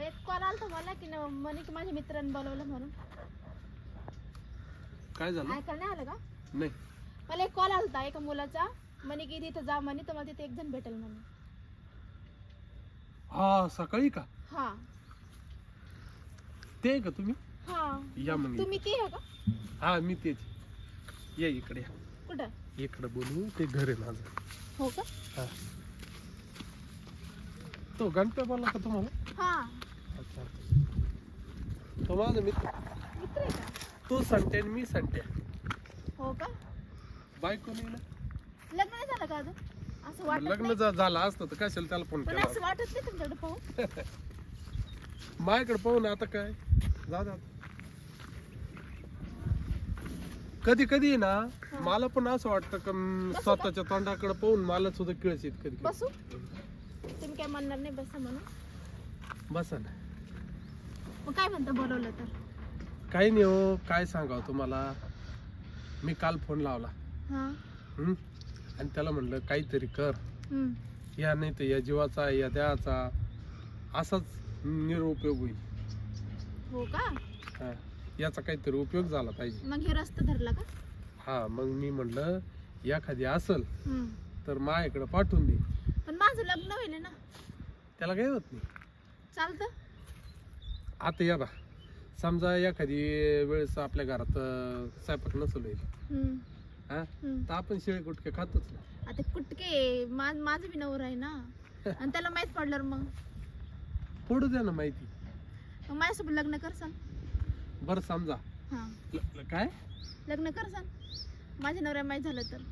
एक कॉल आलता मला की न- म्हणे की माझ्या मित्रांनी बोलवलं म्हणून. काय झालं? ऐकायला नाही आलं का? नाही. मला एक कॉल आलता एका मुलाचा. म्हणे की तिथं जा म्हणे तुम्हाला तिथे एक जण भेटेल म्हणे. हा सकाळी का? हा. ते का तुम्ही? हा. या मग तुम्ही ती आहे का? हा मी तेच या इकडे या. कुठं? इकडे बोलू ते घर आहे माझं. हो का? हा. तो गणपती बोलला का तुम्हाला? हा. अच्छा तो माझा मित्र. मित्र आहे का? तो संटे आणि मी संट्या हो का? बायको नाही ना? लग्न नाही झालं का अजून? असं वाटत लग्न नाही. जर झालं असतं तर कशाला त्याला फोन पण केला? असं वाटत नाही तुमच्याकडे पाहू माझ्याकडे पाहून आता काय? जा जा. कधी कधी ना मला पण असं वाटतं का म? स्वतःच्या तोंडाकडे पाहून मला सुद्धा किळस येत कधी कधी. बसू? काय म्हणणार नाही बसा म्हणून. बसा ना. मग काय म्हणता बोलवलं तर? काही नाही हो काय सांगावं तुम्हाला? मी काल फोन लावला. हा. हं? आणि त्याला म्हणलं काहीतरी कर. हम्म. या नाही तर या जीवाचा या देहाचा असाच निरुपयोग होईल. हो का? हा. याचा काहीतरी उपयोग झाला पाहिजे. मग हे रस्ता धरला का? हा मग मी म्हणलं एखादी असल हम्म. तर माझ्याकडे पाठवून दे. माझं लग्न होईल ना. त्याला काही होत नाही. चालतं. आता या बा. समजा एखादी वेळेस आपल्या घरात अं, स्वयंपाक नसेल होईल. हम्म. हा? हम्म. तर आपण शेळे गुटके खातोच ना. आता कुटके मा माझं बी नवर आहे ना. आणि त्याला माहीत पडलं मग. पडू द्या ना माहिती. मग माझ्यासोबत लग्न करसान. बरं समजा. हा. ल- ल- काय? लग्न करसान. माझ्या नवऱ्या माहीत झालं तर.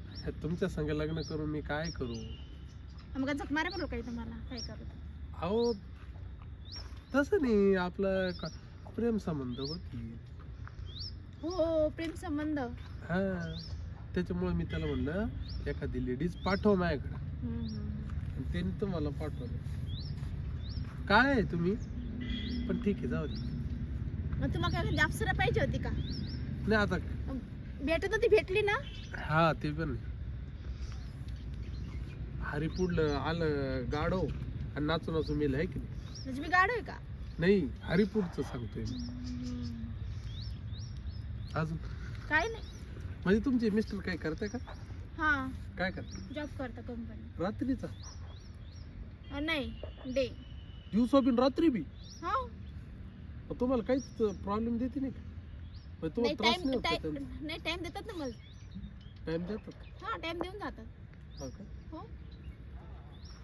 तुमच्या संग लग्न करून मी काय करू? मग झक मारे बोलू काही तुम्हाला? काय करू? अहो तसं नाही आपलं का- प्रेम संबंध होती हो प्रेम संबंध. हा. त्याच्यामुळे मी त्याला म्हणलं एखादी लेडीज पाठव माझ्याकडे. हम्म, हम्म. आणि त्यांनी तुम्हाला पाठवलं. काय आहे तुम्ही? पण ठीक आहे जाऊ दे. मग तुम्हाला काय अप्सरा पाहिजे होती का? नाही आता भेटत होती भेटली ना? हा ते पण हरिपूडलं आलं गाडो आणि नाचू नाचू मेलं आहे की नाही? म्हणजे मी गाड आहे का? नाही हरिपूडचं सांगतोय मी. अजून? काय नाही. म्हणजे तुमचे मिस्टर काय करते का? हा. काय करते जॉब करता कंपनी रात्रीचा? नाही. डे दिवसा बिन रात्री बी? हा. मग तुम्हाला काहीच प्रॉब्लेम देते नाही का? नाही तुम्हाला त्रास टाइम नाही होत टाइम नाही टाइम देतात ना मला. टाइम देतात? हा टाइम देऊन जातात. हो का? हो.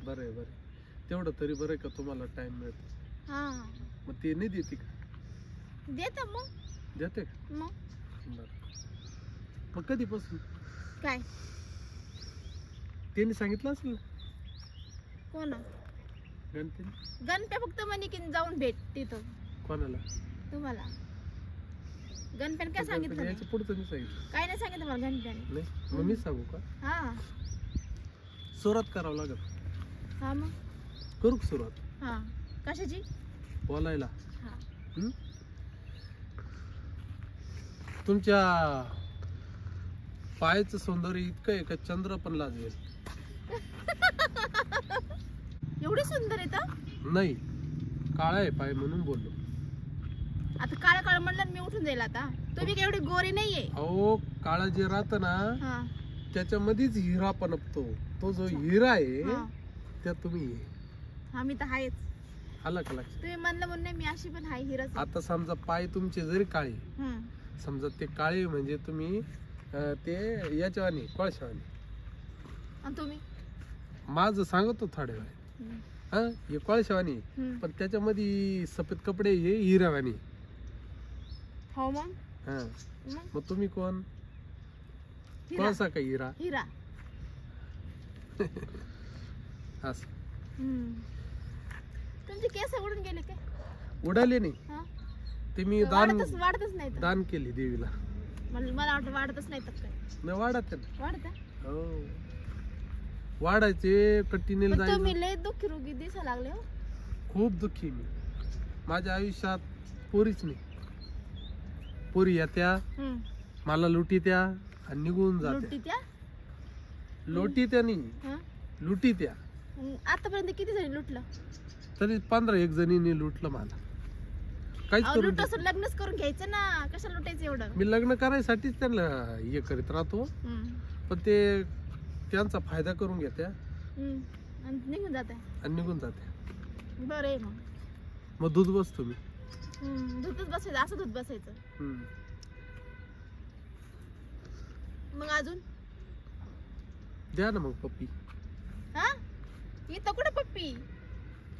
बरं आहे बरं आहे. तेवढं तरी बरं आहे का तुम्हाला टाइम मिळतो? हा. मग ते नाही देते का? देतात मग. देते का? मग. बरं. मग कधीपासून? काय? त्यांनी सांगितलं असेल ना? कोण? गणपती गणप्या फक्त म्हणे की जाऊन भेट तिथं. कोणाला? तुम्हाला. गणप्याने काय सांगितलं नाही. याच्या पुढचं नाही सांगितलं. काय नाही सांगितलं मला गणप्याने. नाही? मग मी सांगू का? हा. सुरुवात करावं लागत हा मग? करू का सुरुवात? हा. कशाची? बोलायला. हा. हं? तुमच्या पायाचं सौंदर्य इतकं आहे का चंद्र पण लाजवेल? एवढी सुंदर आहे तर? नाही. काळा आहे पाय म्हणून बोललो. आता काळा काळ म्हणलं ना मी उठून जाईल आता. तुम्ही काय एवढी गोरी नाहीये? अहो काळा जे राहत ना हा. त्याच्यामध्येच हिरा पनपतो तो जो हिरा आहे हा. त्यात तुम्ही? आहे. हा मी तर आहेच आलं का लक्षात? तुम्ही म्हणलं म्हणून नाही मी अशी पण आहे हिरच आता समजा पाय तुमचे जरी काळे. समजा ते काळे म्हणजे तुम्ही अं, ते याच्यावानी कोळशावानी. आणि तुम्ही? माझं सांगतो थोड्या वेळ हम्म. हा हे कोळशावानी हम्म. पण त्याच्यामध्ये सफेद कपडे हे हिरावानी. हो मग? हा. मग? मग तुम्ही कोण? हिरा. कोळसा का हिरा? हिरा. असं. हम्म. तुमचे केस उडून गेले काय उडाले नाही. हा? ते मी दान वाढतच वाढतच नाही तर. दान केली देवीला. मला मला वाटतं वाढतच नाही तर काय. नाही वाढत आहे ना. वाढत? हो. वाढायचे जायचं. तुम्ही लय दुःखी रोगी दिसा लागले हो. खूप दुःखी मी. माझ्या आयुष्यात पोरीच नाही. पोरी येत्या हम्म. मला लुटी त्या आणि निघून लुटी जात्या त्या लोटी त्या नाही. हा? लुटी त्या आतापर्यंत किती जणी लुटलं? तरी पंधरा एक जणींनी लुटलं मला. काहीच अहो, करून लुट असं लग्नच करून घ्यायचं ना. कशाला लुटायचं एवढं? मी लग्न करायसाठीच त्यांना हे करीत राहतो. हम्म. पण ते त्यांचा फायदा करून घेत्या हम्म. आणि निघून जात आणि निघून जाते बरं आहे मग. मग दूध बसतो मी. हम्म, धुतच बसायचं असं धुत बसायचं. हम्म. मग अजून? द्या ना मग पप्पी. इथं कुठं पप्पी?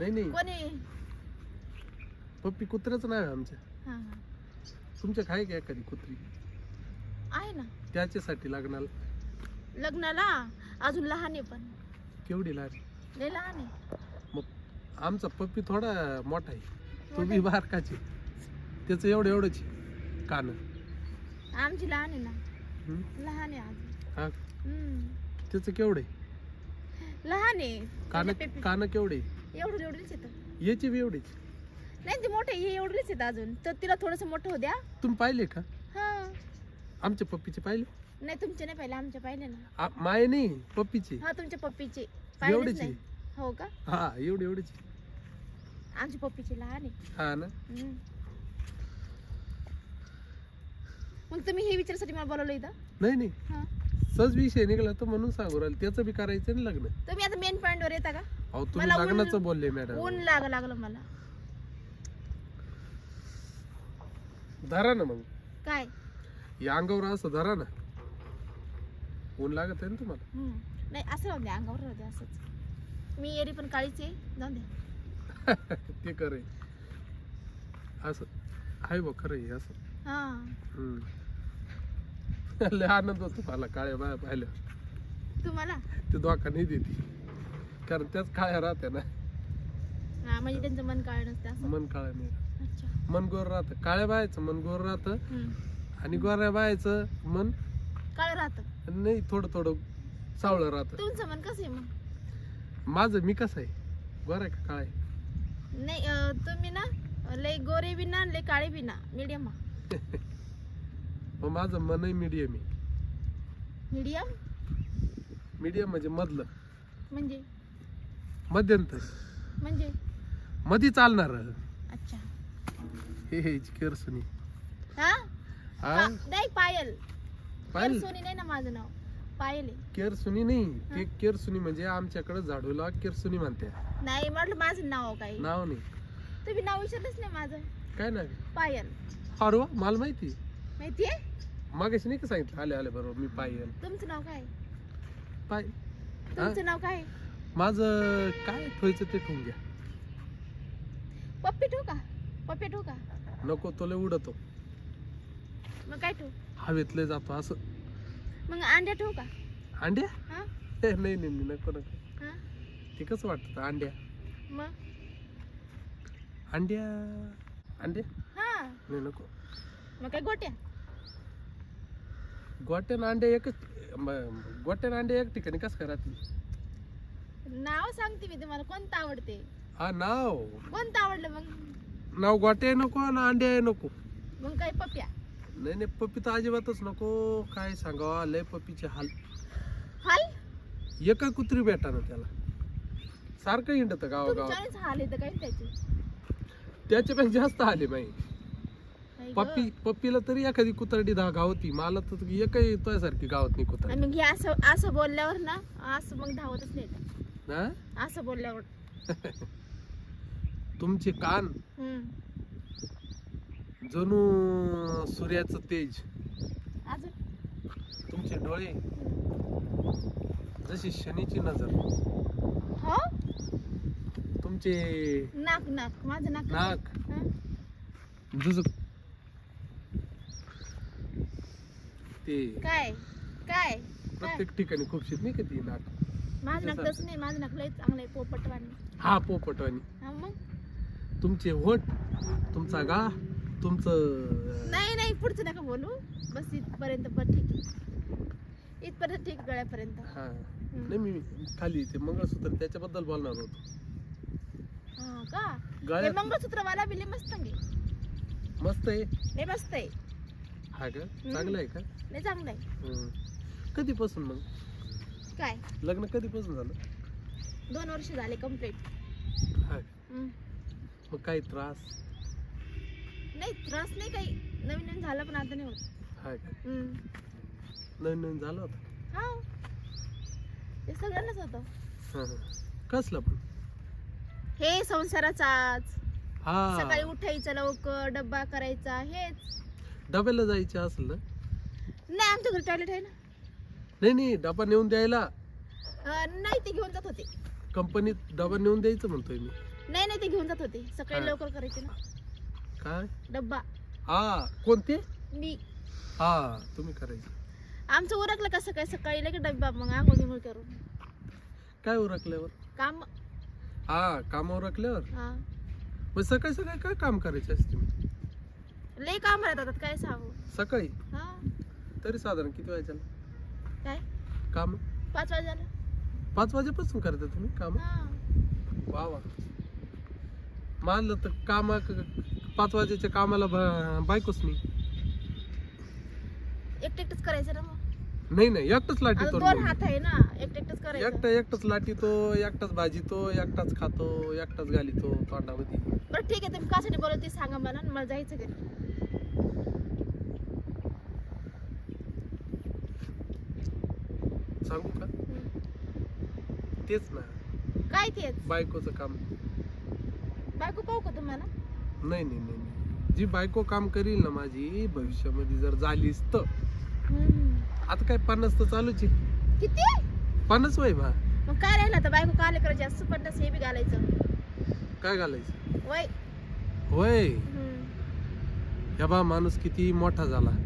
नाही नाही. कोणी? पप्पी कुत्र्याच नाही आमच्या. हा हा. तुमच्या काय काय कधी कुत्री? आहे ना. त्याच्यासाठी लागणार लग्नाला? अजून लहान आहे पण. केवढी लहान लय लहान आहे. मग आमचा पप्पी थोडा मोठा आहे. तो मोठा बी बारकाचे. त्याचं एवढं एवढंच कान. आमची लहान आहे ना. लहान आहे अजून. हा. हम्म. त्याचं केवढं आहे? लहान आहे. कान कान केवढे? एवढं एवढीच येतं याची बी एवढीच? नाही ती मोठे हे एवढीच येत अजून. तर तिला थोडस मोठं हो द्या. तुम्ही पाहिले का? हा. आमच्या पप्पीचे पाहिले? नाही तुमचे नाही पाहिले आमचे पाहिले ना. आ- माये नाही पप्पीचे. हा तुमच्या पप्पीचे. पाहिलेच एवढीच नाही. आहे हो का? हा एवढी एवढीच आमची पप्पीचे लहान आहे. हा ना? हम्म. मग तुम्ही हे विचारासाठी मला बोलवलं इथं? नाही नाही. हा. सहज विषय निघाला तर म्हणून सांगू राहिले. त्याचं बी करायचं ना लग्न. तुम्ही आता मेन पॉइंट वर येता का? अहो तुम्ही मला ऊन- लग्नाचं बोलले मॅडम ऊन लाग लागलं मला. धरा ना मग. काय? या अंगावर असं धरा ना. ऊन लागत आहे ना तुम्हाला? हम्म. नाही असं राहू अंगावर राहू द्या असंच. मी एरी पण काळीच आहे जाऊन द्या ते करे असं. आहे बघ खरं आहे असं. हा. हम्म. लय आनंद होतो मला काळ्या बाया पाहिल्या तुम्हाला? ते धोका नाही देते. कारण त्याच काळ्या राहत्या ना. हा म्हणजे त्यांचं मन काळ नसतं असं? मन काळ्या नाही राहत. अच्छा. मन गोर राहतं. काळ्या बायाचं मन गोर राहतं. हम्म. आणि गोऱ्या बायाचं मन काळ राहतं. नाही थोडं थोडं सावळं राहतं. तुमचं मन कसं आहे मग? माझं मी कसं आहे? गोरा का काळ आहे? नाही अं, तुम्ही ना लय गोरे बी ना लय काळे बी ना. मीडियम मग माझं मनही मीडियम आहे. मीडियम मीडियम म्हणजे मधलं. म्हणजे? मध्यंतर. म्हणजे? मधी चालणार. अच्छा. हे हे केरसुनी हा? हा? पा- नाही पायल. पाहिलं सोनी नाही ना माझं नाव. पायल आहे. केरसुनी नाही. ते केरसुनी म्हणजे आमच्याकडे झाडूला केरसुनी म्हणते नाही म्हटलं माझं नाव काय नाव नाही. तुम्ही नाव विचारलंच नाही माझं. काय नाव पायल. अरे वा, मला माहिती माहितीये मागाशी नाही का सांगितलं? आले आले बरोबर मी पायल तुमचं नाव काय? पाय. तुमचं नाव काय? माझं काय ठेवायचं ते ठेवून घ्या. पप्पी ठेवू का? पप्पी ठेवू का? नको तो लय उडतो. मग काय ठेवू? हवेतले जातो असं. मग अंड्या ठेवू का? अंड्या? हा? हे, नाही नाही नाही, नको नको. हा? ते कसं वाटतं अंड्या? मग? अंड्या? अंड्या हा. नाही नको. मग काय गोट्या? गोट्यान अंड्या एकच म- गोट्यान अंड्या एक ठिकाणी कसं काय राहतील? नाव सांगते मी तुम्हाला कोणतं आवडते? हा नाव. कोणतं आवडलं मग? नाव गोट्या नको ना अंड्या नको. मग काय पप्या नाही नाही पप्पी तर अजिबातच नको. काय सांगावा लय पप्पीचे हाल. हाल? एका कुत्री भेटा ना त्याला. सारखं हिंडत गावागावात. तुमच्यानेच हाल येतं काय त्याचे? त्याच्यापेक्षा जास्त आले गं. पप्पी पप्पीला तरी एखादी कुत्रडी दहा गावती मला तर एकही तुझ्यासारखी गावात नाही कुत्र आणि मग हे असं असं बोलल्यावर ना असं मग धावतच नाही असं बोलल्यावर. तुमचे कान. हम्म. जणू सूर्याचं तेज. अजून? तुमचे डोळे. जशी शनीची नजर. हो? तुमचे नाक नाक. माझं नाक नाक? हा? ते काय? काय? प्रत्येक ठिकाणी खूप शित नाही का ती नाक? माझं नाक तसं. नाही माझं नाक लय चांगलं आहे पोपटवाणी. हा पोपटवाणी. हा मग? तुमचे होठ तुमचा गा तुमचं नाही नाही पुढचं नका बोलू. बस इथपर्यंत पण ठीक आहे. इथपर्यंत ठीक गळ्यापर्यंत. हा. नाही मी खाली ते मंगळसूत्र त्याच्याबद्दल बोलणार होतो. हा का? हे गळ्यात मंगळसूत्र वाला बिले मस्त आहे. मस्त आहे? लय मस्त आहे. हा का? चांगलं आहे का? लय चांगलं आहे. हम्म. कधीपासून मग? काय? लग्न कधीपासून झालं? दोन वर्ष झाले कंप्लीट हा मग काही त्रास? नाही त्रास नाही काही. नवीन नवीन झालं पण आता नाही होत. हाय का? हम्म. नवीन नवीन झालं होतं हा. ते सगळ्यांनाच होतं. हा, हा. कसलं पण? हे संसाराचाच हा. सकाळी उठायचं लवकर डब्बा करायचा हेच. डब्याला जायचे असेल ना नाही आमच्या घरी टॉयलेट आहे ना. नाही नाही डबा नेऊन द्यायला. अं, नाही ते घेऊन जात होते. कंपनीत डबा नेऊन द्यायचं म्हणतोय मी. नाही नाही ते घेऊन जात होते. सकाळी हा. लवकर करायचे ना. काय? डब्बा. हा कोणते? मी. हा तुम्ही करायचे. आमचं उरकलं का सकाळी? सकाळी लगे डब्बा मग आंघोळ गिंघोळ करून. काय उरकल्यावर? काम. हा काम उरकल्यावर? हा. मग सकाळी सकाळी काय काम करायचे असते? लय काम राहतात काय सांगू. सकाळी? हा. तरी साधारण किती वाजायला काय? काम? पाच वाजायला पाच वाजेपासून करता तुम्ही काम? हा. वा वा. मानलं तर कामा पाच वाजेच्या कामाला बा- बायकोच नाही. एकटं एकटंच करायचं ना मग? नाही नाही एकटाच आता लाटीतो दोन हात आहे ना एकटं एकटंच एकटा करायचं एकटाच लाटीतो एकटाच भाजीतो एकटाच खातो एकटाच घालितो तोंडामध्ये. बरं ठीक आहे तुम्ही कासाठी बोलत ते सांगा मला मला जायचं घरी. सांगू का. तेच ना. काय तेच? बायकोचं काम. बायको पाहू का तुम्हाला? नाही नाही नाही नाही. जी बायको काम करील ना माझी भविष्यामध्ये जर झालीच तर. हम्म. आता काय पन्नास तर चालूच आहे. किती? पन्नास वय बा. मग काय राहिलं आता? बायको काले करायची असं पन्नास हे बी घालायचं. काय घालायचं? वय. होय हम्म. या बा माणूस किती मोठा झाला. तरी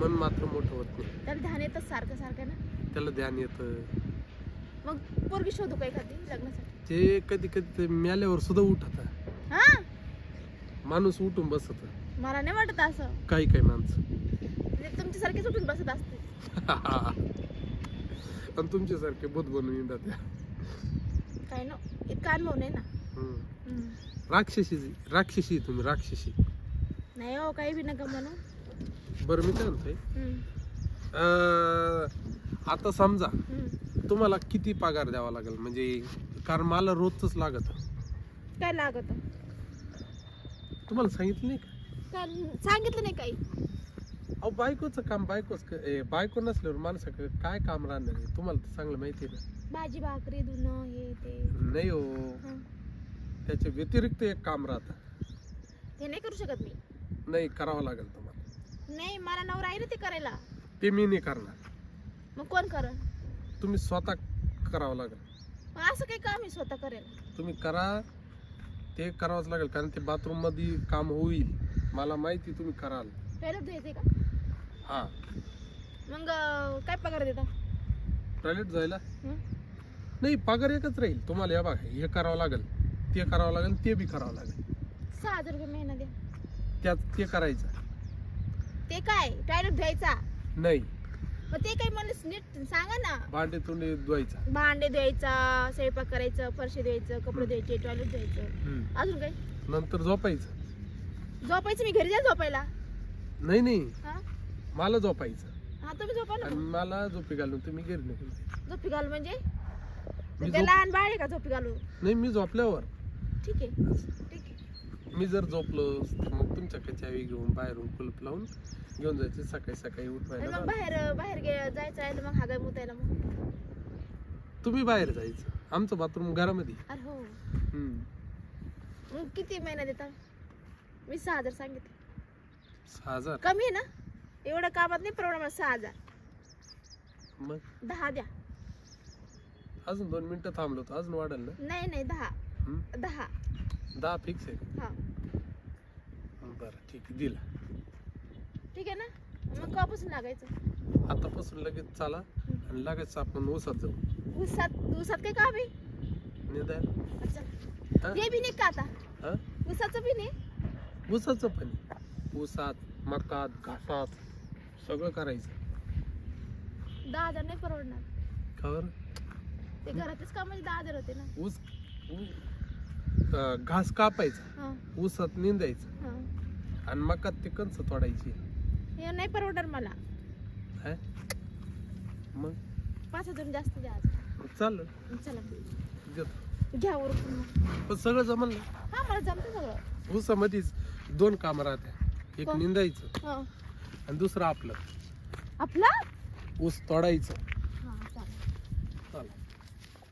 मन मात्र मोठं होत नाही. त्याला ध्यान येतच सारखं सारखं ना? त्याला ध्यान येतं. मग पोरगी शोधू काय एखादी लग्नासाठी? ते कधी कधी ते मेल्यावर सुद्धा उठत. हा? माणूस उठून बसत. मला नाही वाटत असं. काही काही माणसं. म्हणजे तुमच्यासारखेच उठून बसत असते आणि तुमच्यासारखे बुध बनवून येतात. त्या. काय ना? इतका अनुभव नाही ना? हम्म. हम्म. राक्षसी राक्षसी तुम्ही राक्षसी. नाही हो काही बी नका म्हणू. बरं मी काय म्हणतोय? हम्म. अं, आता समजा. तुम्हाला किती पगार द्यावा लागेल? म्हणजे कारण मला रोजच लागत. काय लागत? तुम्हाला सांगितलं नाही का? काय सांगितलं नाही काही. अहो बायकोचं काम बायकोच क- ए, बायको नसल्यावर माणसाकडे काय काम राहणार आहे? तुम्हाला तर चांगलं माहिती आहे ना. भाजी भाकरी धुणं हे ते. नाही हो. हं. त्याच्या व्यतिरिक्त एक काम राहतं. ते नाही करू शकत मी. नाही करावं लागेल तुम्हाला. नाही मला नवरा आहे ना ते करायला. ते मी नाही करणार. मग कोण करण तुम्ही स्वतः करावं लागेल. मग असं काही काम आहे स्वतः करेल? तुम्ही करा ते करावंच लागेल कारण ते बाथरूममध्ये काम होईल. मला माहिती तुम्ही कराल. टॉयलेट का? हा. मग अं, काय पगार देता? टॉयलेट जायला? हं? नाही पगार एकच राहील. तुम्हाला या बघा हे करावं लागेल ते करावं लागेल ते बी करावं लागेल. सहा हजार रुपये महिना द्या. त्यात ते करायचं. ते काय? टॉयलेट द्यायचा नाही. मग ते काय मला नीट सांगा ना. भांडे तुंडे धुवायचं. भांडे धुवायचा स्वयंपाक करायचं फरशी धुवायचं कपडे धुवायचे टॉयलेट धुवायचं. हम्म. अजून काय नंतर झोपायचं. झोपायचं? मी घरी जा झोपायला. नाही नाही. हा? मला झोपायचं. हा तुम्ही झोपा ना. आणि मग. मला झोपी घालून तुम्ही घरी निघून जायचं. झोपी घालू म्हणजे? मी ते झोप लहान बाळ आहे का झोपी घालू? नाही मी झोपल्यावर. ठीक आहे. मी जर झोपलो तर मग तुमच्या चावी घेऊन बाहेरून कुलप लावून घेऊन जायचे सकाळी सकाळी आणि उठवायला मग बाहेर. बाहेर गे- जायचं आहे तर मग हागाय मुतायला मग. तुम्ही बाहेर जायचं. आमचं बाथरूम घरामध्ये. अरे हो. हम्म. मग किती महिना देता? मी सहा हजार सांगितले. सहा हजार? कमी आहे ना? एवढं कामात नाही प्रॉब्लेम आहे सहा हजार. मग? दहा द्या. अजून दोन मिनिटं थांबलो तर अजून वाढेल ना? नाही नाही दहा. हम्म? दहा. दहा फिक्स आहे. हा. बरं ठीक आहे दिला. ठीक आहे ना? मग कवापासून लागायचं? आतापासून लगेच चाला आणि लगेच आपण ऊसात जाऊ. उसात उसात काय काम आहे निदान. अच्छा. हा? ते बी नाही का आता. हा? उसाचं बी नाही? ऊसाचं पण ऊसात मकात घासात सगळं करायचं. दहा हजार नाही परवडणार. खबर ते घरातच कामाचे दहा हजार होते ना. ऊस ऊ- अं, घास कापायचा हा. ऊसात निंदायचं. हा. आणि मकात ते कंच तोडायची हे नाही परवडणार मला. है? मग? पाच हजार जास्त द्या आज. चालेल. चला. देतो. घ्या उरकून मग. पण सगळं जमल ना? हा मला जमतं सगळं. ऊसामध्येच दोन कामं राहत्या. एक कोण? निंदायचं हा. आणि दुसरं आपलं. आपला? ऊस तोडायचं.